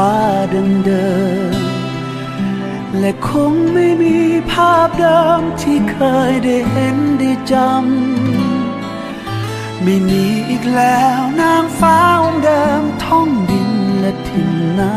ฟ้าดังเดิม และคงไม่มีภาพเดิมที่เคยได้เห็นได้จำ ไม่มีอีกแล้วนางฟ้าองเดิมท้องดินและทิ่นนา